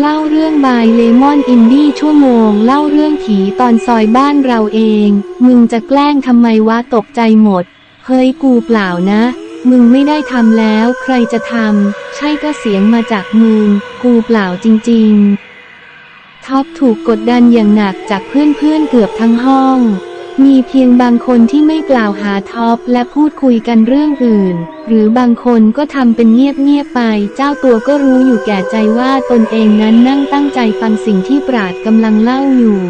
เล่าเรื่องบายเลมอนอินดี้ชั่วโมง เล่าเรื่องผีตอนซอยบ้านเราเอง มึงจะแกล้งทำไมวะตกใจหมด เฮ้ยกูเปล่านะ มึงไม่ได้ทำแล้ว ใครจะทำใช่ก็เสียงมาจากมึง กูเปล่าจริง ๆ ท็อปถูกกดดันอย่างหนักจากเพื่อนๆเกือบทั้งห้อง มีเพียงบางคนที่ไม่กล่าวหาท็อปและพูดคุยกันเรื่องอื่น หรือบางคนก็ทำเป็นเงียบๆไป เจ้าตัวก็รู้อยู่แก่ใจว่าตนเองนั้นนั่งตั้งใจฟังสิ่งที่ปราดกำลังเล่าอยู่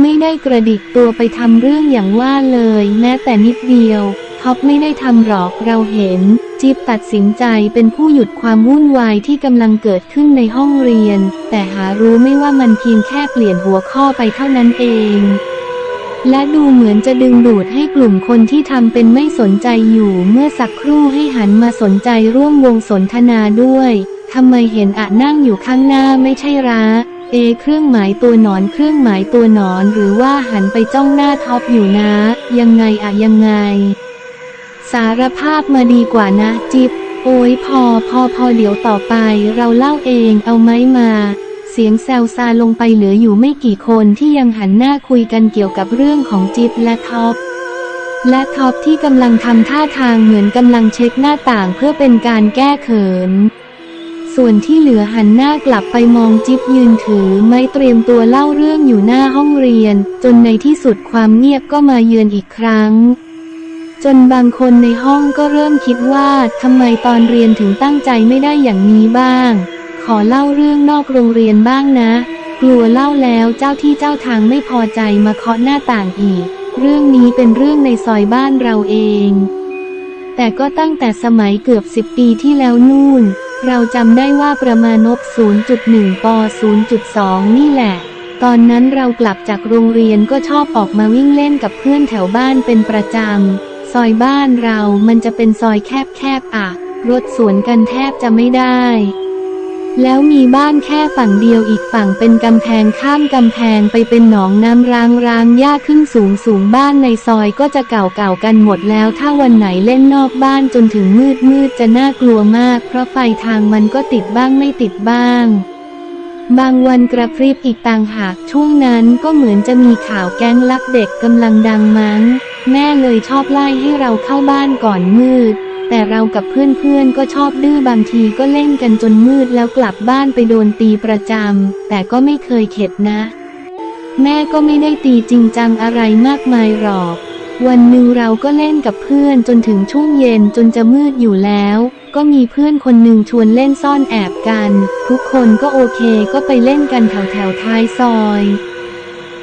ไม่ได้กระดิกตัวไปทำเรื่องอย่างว่าเลย แม้แต่นิดเดียวท็อปไม่ได้ทำหรอกเราเห็น จิ๊บตัดสินใจเป็นผู้หยุดความวุ่นวายที่กำลังเกิดขึ้นในห้องเรียน แต่หารู้ไม่ว่ามันเพียงแค่เปลี่ยนหัวข้อไปเท่านั้นเอง และดูเหมือนจะดึงดูดให้กลุ่มคนที่ทำเป็นไม่สนใจอยู่เมื่อสักครู่ให้หันมาสนใจร่วมวงสนทนาด้วยทำไมเห็นอะนั่งอยู่ข้างหน้าไม่ใช่ร้า เอ เครื่องหมายตัวหนอนเครื่องหมายตัวหนอนหรือว่าหันไปจ้องหน้าท็อปอยู่นะ ยังไงอะยังไง สารภาพมาดีกว่านะ จิบโอ้ยพอพอพอเดี๋ยวต่อไปเราเล่าเองเอาไหมมา สียงแซวซาลงไปเหลืออยู่ไม่กี่คนที่ยังหันหน้าคุยกันเกี่ยวกับเรื่องของจิ๊บและท็อปและท็อปที่กำลังทำท่าทางเหมือนกำลังเช็คหน้าต่างเพื่อเป็นการแก้เขิน ส่วนที่เหลือหันหน้ากลับไปมองจิ๊บยืนถือไม้เตรียมตัวเล่าเรื่องอยู่หน้าห้องเรียน จนในที่สุดความเงียบก็มาเยือนอีกครั้ง จนบางคนในห้องก็เริ่มคิดว่าทำไมตอนเรียนถึงตั้งใจไม่ได้อย่างนี้บ้าง อเล่าเรื่องนอกโรงเรียนบ้างนะ กลัวเล่าแล้วเจ้าที่เจ้าทางไม่พอใจมาเคาะหน้าต่างอีก เรื่องนี้เป็นเรื่องในซอยบ้านเราเอง แต่ก็ตั้งแต่สมัยเกือบสิบปีที่แล้วนู่น เราจำได้ว่าประมาณนบ0.1ป0.2 นี่แหละ ตอนนั้นเรากลับจากโรงเรียนก็ชอบออกมาวิ่งเล่นกับเพื่อนแถวบ้านเป็นประจำ ซอยบ้านเรามันจะเป็นซอยแคบๆอะ รถสวนกันแทบจะไม่ได้ แล้วมีบ้านแค่ฝั่งเดียวอีกฝั่งเป็นกำแพงข้ามกำแพงไปเป็นหนองน้ำรางรางหญ้าขึ้นสูงสูงบ้านในซอยก็จะเก่าเก่ากันหมดแล้วถ้าวันไหนเล่นนอกบ้านจนถึงมืดมืดจะน่ากลัวมาก เพราะไฟทางมันก็ติดบ้างไม่ติดบ้าง บางวันกระพริบอีกต่างหากช่วงนั้นก็เหมือนจะมีข่าวแก๊งลักเด็กกำลังดังมั้ง แม่เลยชอบไล่ให้เราเข้าบ้านก่อนมืด แต่เรากับเพื่อนๆก็ชอบดื้อบางทีก็เล่นกันจนมืดแล้วกลับบ้านไปโดนตีประจำ แต่ก็ไม่เคยเข็ดนะ แม่ก็ไม่ได้ตีจริงจังอะไรมากมายหรอก วันหนึ่งเราก็เล่นกับเพื่อนจนถึงช่วงเย็นจนจะมืดอยู่แล้ว ก็มีเพื่อนคนหนึ่งชวนเล่นซ่อนแอบกัน ทุกคนก็โอเคก็ไปเล่นกันแถวแถวท้ายซอย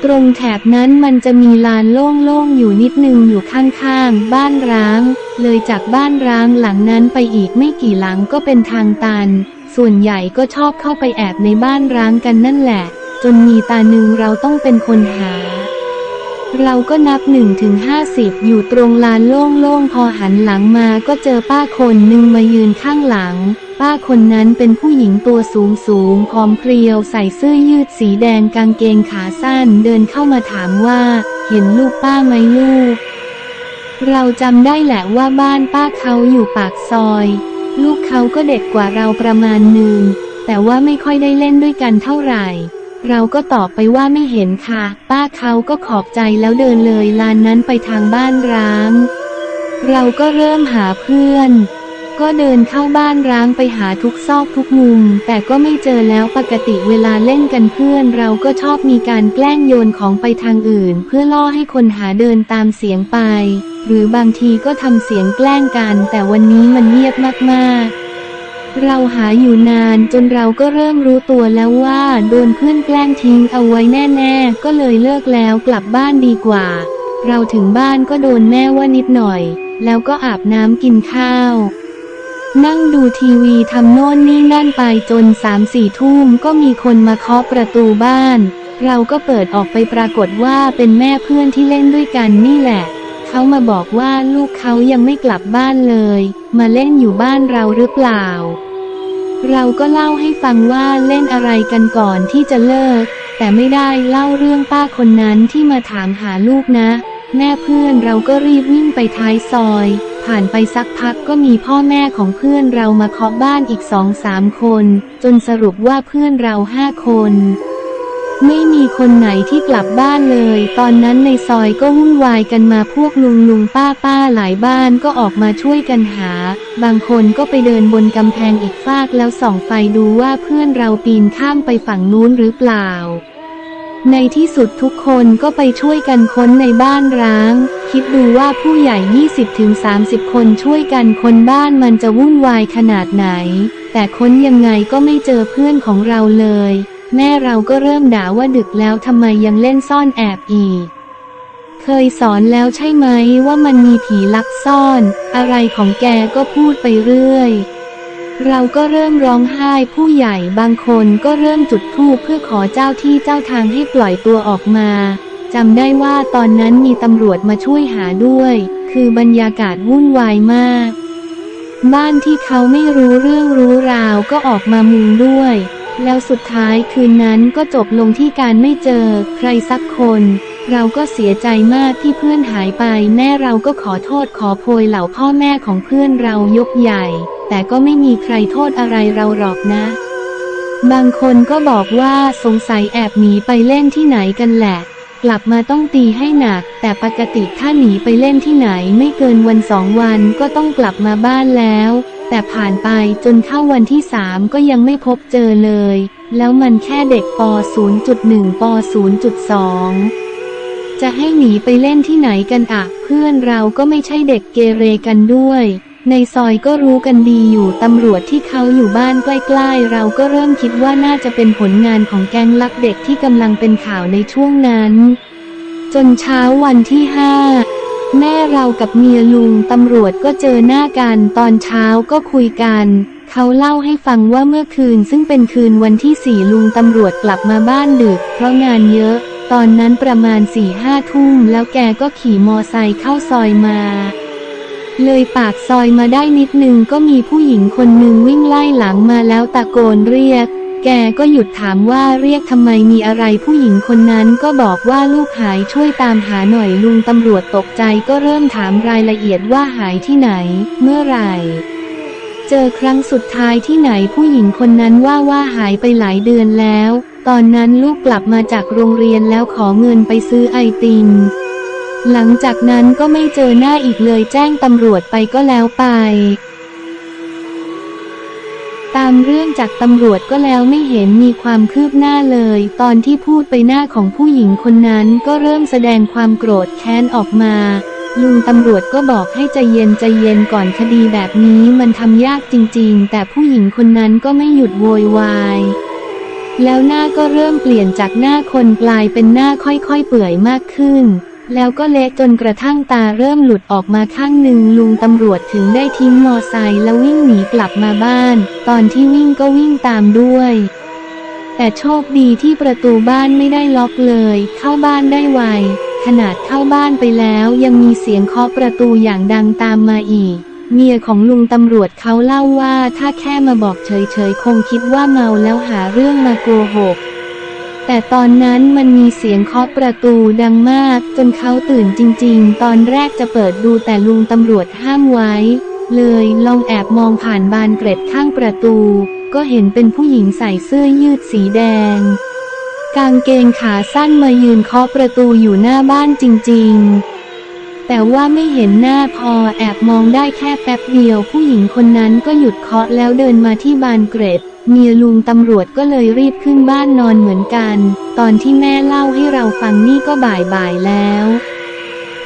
ตรงแถบนั้นมันจะมีลานโล่งๆอยู่นิดนึงอยู่ข้างๆ บ้านร้าง เลยจากบ้านร้างหลังนั้นไปอีกไม่กี่หลังก็เป็นทางตัน ส่วนใหญ่ก็ชอบเข้าไปแอบในบ้านร้างกันนั่นแหละ จนมีตาหนึ่งเราต้องเป็นคนหา เราก็นับหนึ่งถึงห้าสิบอยู่ตรงลานโล่งๆ พอหันหลังมาก็เจอป้าคนหนึ่งมายืนข้างหลัง ป้าคนนั้นเป็นผู้หญิงตัวสูงสูงผอมเพรียวใส่เสื้อยืดสีแดงกางเกงขาสั้นเดินเข้ามาถามว่า เห็นลูกป้าไหมลูก เราจำได้แหละว่าบ้านป้าเขาอยู่ปากซอย ลูกเขาก็เด็กกว่าเราประมาณหนึ่งแต่ว่าไม่ค่อยได้เล่นด้วยกันเท่าไหร่ เราก็ตอบไปว่าไม่เห็นค่ะ ป้าเขาก็ขอบใจแล้วเดินเลยลานนั้นไปทางบ้านร้าง เราก็เริ่มหาเพื่อน ก็เดินเข้าบ้านร้างไปหาทุกซอกทุกมุม แต่ก็ไม่เจอแล้วปกติเวลาเล่นกันเพื่อน เราก็ชอบมีการแกล้งโยนของไปทางอื่น เพื่อล่อให้คนหาเดินตามเสียงไป หรือบางทีก็ทำเสียงแกล้งกัน แต่วันนี้มันเงียบมากๆ เราหาอยู่นานจนเราก็เริ่มรู้ตัวแล้วว่าโดนเพื่อนแกล้งทิ้งเอาไว้แน่ๆ ก็เลยเลิกแล้วกลับบ้านดีกว่า เราถึงบ้านก็โดนแม่ว่านิดหน่อย แล้วก็อาบน้ำกินข้าว นั่งดูทีวีทำโน่นนี่นั่นไปจนสามสี่ทุ่มก็มีคนมาเคาะประตูบ้าน เราก็เปิดออกไปปรากฏว่าเป็นแม่เพื่อนที่เล่นด้วยกันนี่แหละเขามาบอกว่าลูกเขายังไม่กลับบ้านเลย มาเล่นอยู่บ้านเราหรือเปล่า เราก็เล่าให้ฟังว่าเล่นอะไรกันก่อนที่จะเลิก แต่ไม่ได้เล่าเรื่องป้าคนนั้นที่มาถามหาลูกนะ แม่เพื่อนเราก็รีบวิ่งไปท้ายซอย ผ่านไปสักพักก็มีพ่อแม่ของเพื่อนเรามาเคาะบ้านอีกสองสามคน จนสรุปว่าเพื่อนเราห้าคน ไม่มีคนไหนที่กลับบ้านเลย ตอนนั้นในซอยก็วุ่นวายกันมาพวกลุงลุงป้าป้าหลายบ้านก็ออกมาช่วยกันหา บางคนก็ไปเดินบนกำแพงอีกฟากแล้วส่องไฟดูว่าเพื่อนเราปีนข้ามไปฝั่งนู้นหรือเปล่า ในที่สุดทุกคนก็ไปช่วยกันค้นในบ้านร้าง คิดดูว่าผู้ใหญ่ 20-30 คนช่วยกันค้นบ้านมันจะวุ่นวายขนาดไหน แต่ค้นยังไงก็ไม่เจอเพื่อนของเราเลย แม่เราก็เริ่มด่าว่าดึกแล้วทำไมยังเล่นซ่อนแอบอีก เคยสอนแล้วใช่ไหมว่ามันมีผีลักซ่อน อะไรของแกก็พูดไปเรื่อย เราก็เริ่มร้องไห้ผู้ใหญ่บางคนก็เริ่มจุดธูปเพื่อขอเจ้าที่เจ้าทางให้ปล่อยตัวออกมาจำได้ว่าตอนนั้นมีตำรวจมาช่วยหาด้วย คือบรรยากาศวุ่นวายมาก บ้านที่เขาไม่รู้เรื่องรู้ราวก็ออกมามุงด้วย แล้วสุดท้ายคืนนั้นก็จบลงที่การไม่เจอ ใครสักคน เราก็เสียใจมากที่เพื่อนหายไป แม่เราก็ขอโทษขอโพยเหล่าพ่อแม่ของเพื่อนเรายกใหญ่ แต่ก็ไม่มีใครโทษอะไรเราหรอกนะ บางคนก็บอกว่าสงสัยแอบหนีไปเล่นที่ไหนกันแหละ กลับมาต้องตีให้หนัก แต่ปกติถ้าหนีไปเล่นที่ไหนไม่เกินวันสองวันก็ต้องกลับมาบ้านแล้ว แต่ผ่านไปจนเข้าวันที่สามก็ยังไม่พบเจอเลย แล้วมันแค่เด็กป 0.1 ป 0.2 จะให้หนีไปเล่นที่ไหนกันอะเพื่อนเราก็ไม่ใช่เด็กเกเรกันด้วย ในซอยก็รู้กันดีอยู่ตำรวจที่เขาอยู่บ้านใกล้ๆ เราก็เริ่มคิดว่าน่าจะเป็นผลงานของแก๊งลักเด็กที่กำลังเป็นข่าวในช่วงนั้น จนเช้าวันที่ห้า แม่เรากับเมียลุงตำรวจก็เจอหน้ากันตอนเช้าก็คุยกัน เขาเล่าให้ฟังว่าเมื่อคืนซึ่งเป็นคืนวันที่สี่ลุงตำรวจกลับมาบ้านดึก เพราะงานเยอะ ตอนนั้นประมาณสี่ห้าทุ่มแล้วแกก็ขี่มอไซค์เข้าซอยมา เลยปากซอยมาได้นิดนึงก็มีผู้หญิงคนหนึ่งวิ่งไล่หลังมาแล้วตะโกนเรียก แกก็หยุดถามว่าเรียกทำไมมีอะไรผู้หญิงคนนั้นก็บอกว่าลูกหายช่วยตามหาหน่อยลุงตำรวจตกใจก็เริ่มถามรายละเอียดว่าหายที่ไหน เมื่อไหร่ เจอครั้งสุดท้ายที่ไหนผู้หญิงคนนั้นว่าว่าหายไปหลายเดือนแล้ว ตอนนั้นลูกกลับมาจากโรงเรียนแล้วขอเงินไปซื้อไอติมหลังจากนั้นก็ไม่เจอหน้าอีกเลยแจ้งตำรวจไปก็แล้วไป ตามเรื่องจากตำรวจก็แล้วไม่เห็นมีความคืบหน้าเลย ตอนที่พูดไปหน้าของผู้หญิงคนนั้นก็เริ่มแสดงความโกรธแค้นออกมา ลุงตำรวจก็บอกให้ใจเย็นใจเย็นก่อนคดีแบบนี้มันทำยากจริงๆ แต่ผู้หญิงคนนั้นก็ไม่หยุดโวยวายแล้วหน้าก็เริ่มเปลี่ยนจากหน้าคนกลายเป็นหน้าค่อยๆเปื่อยมากขึ้น แล้วก็เละจนกระทั่งตาเริ่มหลุดออกมาข้างหนึ่งลุงตำรวจถึงได้ทิ้งมอไซค์แล้ววิ่งหนีกลับมาบ้าน ตอนที่วิ่งก็วิ่งตามด้วย แต่โชคดีที่ประตูบ้านไม่ได้ล็อกเลย เข้าบ้านได้ไว ขนาดเข้าบ้านไปแล้วยังมีเสียงเคาะประตูอย่างดังตามมาอีก เมียของลุงตำรวจเขาเล่าว่าถ้าแค่มาบอกเฉยๆคงคิดว่าเมาแล้วหาเรื่องมาโกหก แต่ตอนนั้นมันมีเสียงเคาะประตูดังมาก จนเขาตื่นจริง ๆ ตอนแรกจะเปิดดูแต่ลุงตำรวจห้ามไว้ เลยลองแอบมองผ่านบานเกร็ดข้างประตู ก็เห็นเป็นผู้หญิงใส่เสื้อยืดสีแดง กางเกงขาสั้นมายืนเคาะประตูอยู่หน้าบ้านจริง ๆ แต่ว่าไม่เห็นหน้าพอแอบมองได้แค่แป๊บเดียว ผู้หญิงคนนั้นก็หยุดเคาะแล้วเดินมาที่บานเกร็ด เมียลุงตำรวจก็เลยรีบขึ้นบ้านนอนเหมือนกัน ตอนที่แม่เล่าให้เราฟังนี่ก็บ่ายๆแล้ว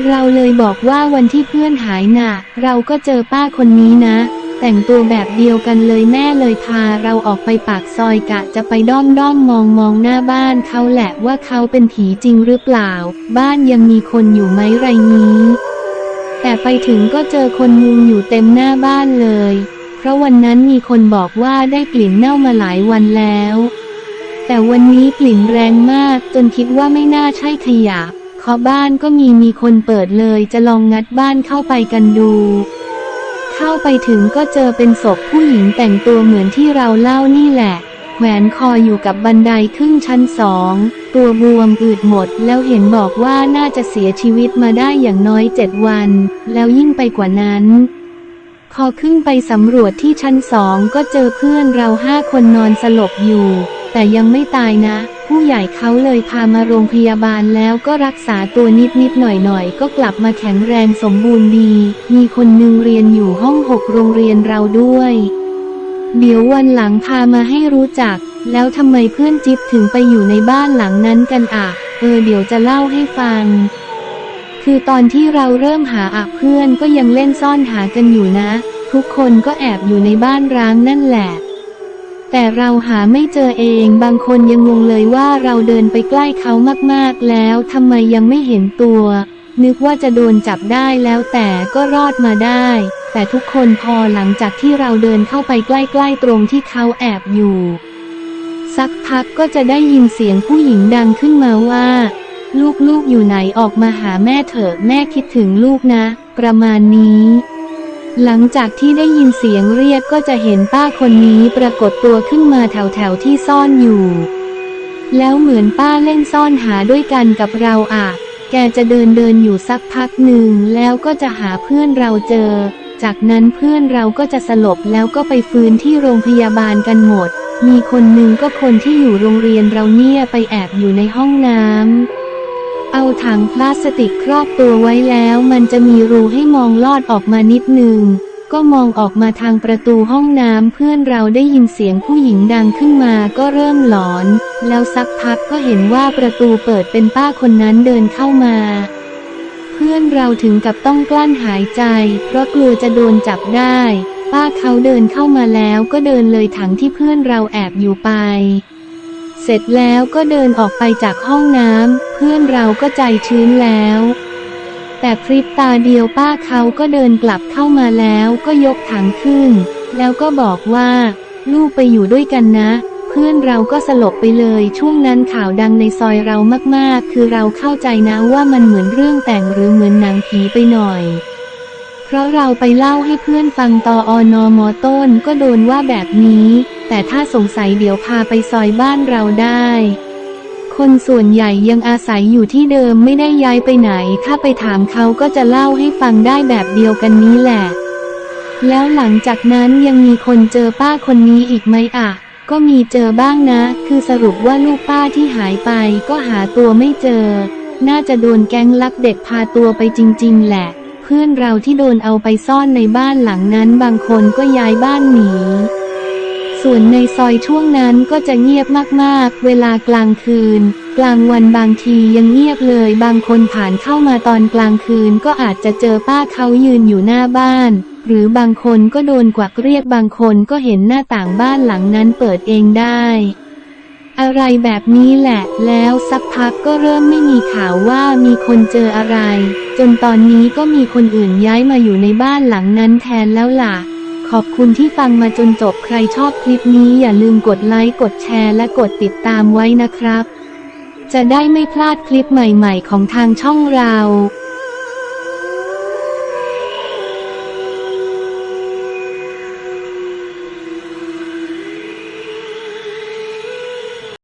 เราเลยบอกว่าวันที่เพื่อนหายน่ะ เราก็เจอป้าคนนี้นะ แต่งตัวแบบเดียวกันเลยแม่เลยพาเราออกไปปากซอยกะจะไปด้อมด้อมมองมองหน้าบ้านเขาแหละว่าเขาเป็นผีจริงหรือเปล่า บ้านยังมีคนอยู่ไหมไรนี้ แต่ไปถึงก็เจอคนมุงอยู่เต็มหน้าบ้านเลย เพราะวันนั้นมีคนบอกว่าได้กลิ่นเน่ามาหลายวันแล้ว แต่วันนี้กลิ่นแรงมากจนคิดว่าไม่น่าใช่ขยะเคาะบ้านก็มีมีคนเปิดเลยจะลองงัดบ้านเข้าไปกันดู เข้าไปถึงก็เจอเป็นศพผู้หญิงแต่งตัวเหมือนที่เราเล่านี่แหละ แขวนคออยู่กับบันไดขึ้นชั้นสอง ตัวบวมอืดหมด แล้วเห็นบอกว่าน่าจะเสียชีวิตมาได้อย่างน้อยเจ็ดวัน แล้วยิ่งไปกว่านั้น พอขึ้นไปสำรวจที่ชั้นสองก็เจอเพื่อนเราห้าคนนอนสลบอยู่ แต่ยังไม่ตายนะ ผู้ใหญ่เขาเลยพามาโรงพยาบาลแล้วก็รักษาตัวนิดนิดหน่อยหน่อยก็กลับมาแข็งแรงสมบูรณ์ดี มีคนหนึงเรียนอยู่ห้องหกโรงเรียนเราด้วย เดี๋ยววันหลังพามาให้รู้จัก แล้วทำไมเพื่อนจิ๊บถึงไปอยู่ในบ้านหลังนั้นกันอะ เออเดี๋ยวจะเล่าให้ฟัง คือตอนที่เราเริ่มหาอะเพื่อนก็ยังเล่นซ่อนหากันอยู่นะ ทุกคนก็แอบอยู่ในบ้านร้างนั่นแหละ แต่เราหาไม่เจอเองบางคนยังงงเลยว่าเราเดินไปใกล้เขามากๆแล้วทำไมยังไม่เห็นตัว นึกว่าจะโดนจับได้แล้วแต่ก็รอดมาได้ แต่ทุกคนพอหลังจากที่เราเดินเข้าไปใกล้ๆตรงที่เขาแอบอยู่ สักพักก็จะได้ยินเสียงผู้หญิงดังขึ้นมาว่า ลูกๆอยู่ไหนออกมาหาแม่เถอะแม่คิดถึงลูกนะ ประมาณนี้ หลังจากที่ได้ยินเสียงเรียกก็จะเห็นป้าคนนี้ปรากฏตัวขึ้นมาแถวๆที่ซ่อนอยู่ แล้วเหมือนป้าเล่นซ่อนหาด้วยกันกับเราอะแกจะเดินเดินอยู่สักพักหนึ่งแล้วก็จะหาเพื่อนเราเจอ จากนั้นเพื่อนเราก็จะสลบแล้วก็ไปฟื้นที่โรงพยาบาลกันหมด มีคนหนึ่งก็คนที่อยู่โรงเรียนเราเนี่ยไปแอบอยู่ในห้องน้ำ เอาถังพลาสติกครอบตัวไว้แล้วมันจะมีรูให้มองลอดออกมานิดหนึ่งก็มองออกมาทางประตูห้องน้ำเพื่อนเราได้ยินเสียงผู้หญิงดังขึ้นมาก็เริ่มหลอน แล้วสักพักก็เห็นว่าประตูเปิดเป็นป้าคนนั้นเดินเข้ามา เพื่อนเราถึงกับต้องกลั้นหายใจ เพราะกลัวจะโดนจับได้ ป้าเขาเดินเข้ามาแล้วก็เดินเลยถังที่เพื่อนเราแอบอยู่ไป เสร็จแล้วก็เดินออกไปจากห้องน้ำเพื่อนเราก็ใจชื้นแล้ว แต่พริบตาเดียวป้าเขาก็เดินกลับเข้ามาแล้วก็ยกถังขึ้น แล้วก็บอกว่า ลูกไปอยู่ด้วยกันนะ เพื่อนเราก็สลบไปเลยช่วงนั้นข่าวดังในซอยเรามากๆ คือเราเข้าใจนะว่ามันเหมือนเรื่องแต่งหรือเหมือนหนังผีไปหน่อยเพราะเราไปเล่าให้เพื่อนฟังตออนอมอต้นก็โดนว่าแบบนี้ แต่ถ้าสงสัยเดี๋ยวพาไปซอยบ้านเราได้ คนส่วนใหญ่ยังอาศัยอยู่ที่เดิมไม่ได้ย้ายไปไหน ถ้าไปถามเขาก็จะเล่าให้ฟังได้แบบเดียวกันนี้แหละ แล้วหลังจากนั้นยังมีคนเจอป้าคนนี้อีกไหมอะ ก็มีเจอบ้างนะ คือสรุปว่าลูกป้าที่หายไปก็หาตัวไม่เจอ น่าจะโดนแก๊งลักเด็กพาตัวไปจริง ๆ แหละเพื่อนเราที่โดนเอาไปซ่อนในบ้านหลังนั้นบางคนก็ย้ายบ้านหนี ส่วนในซอยช่วงนั้นก็จะเงียบมากๆ เวลากลางคืน กลางวันบางทียังเงียบเลย บางคนผ่านเข้ามาตอนกลางคืนก็อาจจะเจอป้าเขายืนอยู่หน้าบ้าน หรือบางคนก็โดนกวักเรียกบางคนก็เห็นหน้าต่างบ้านหลังนั้นเปิดเองได้อะไรแบบนี้แหละ แล้วสักพักก็เริ่มไม่มีข่าวว่ามีคนเจออะไร จนตอนนี้ก็มีคนอื่นย้ายมาอยู่ในบ้านหลังนั้นแทนแล้วล่ะ ขอบคุณที่ฟังมาจนจบใครชอบคลิปนี้อย่าลืมกดไลค์กดแชร์และกดติดตามไว้นะครับ จะได้ไม่พลาดคลิปใหม่ๆของทางช่องเรา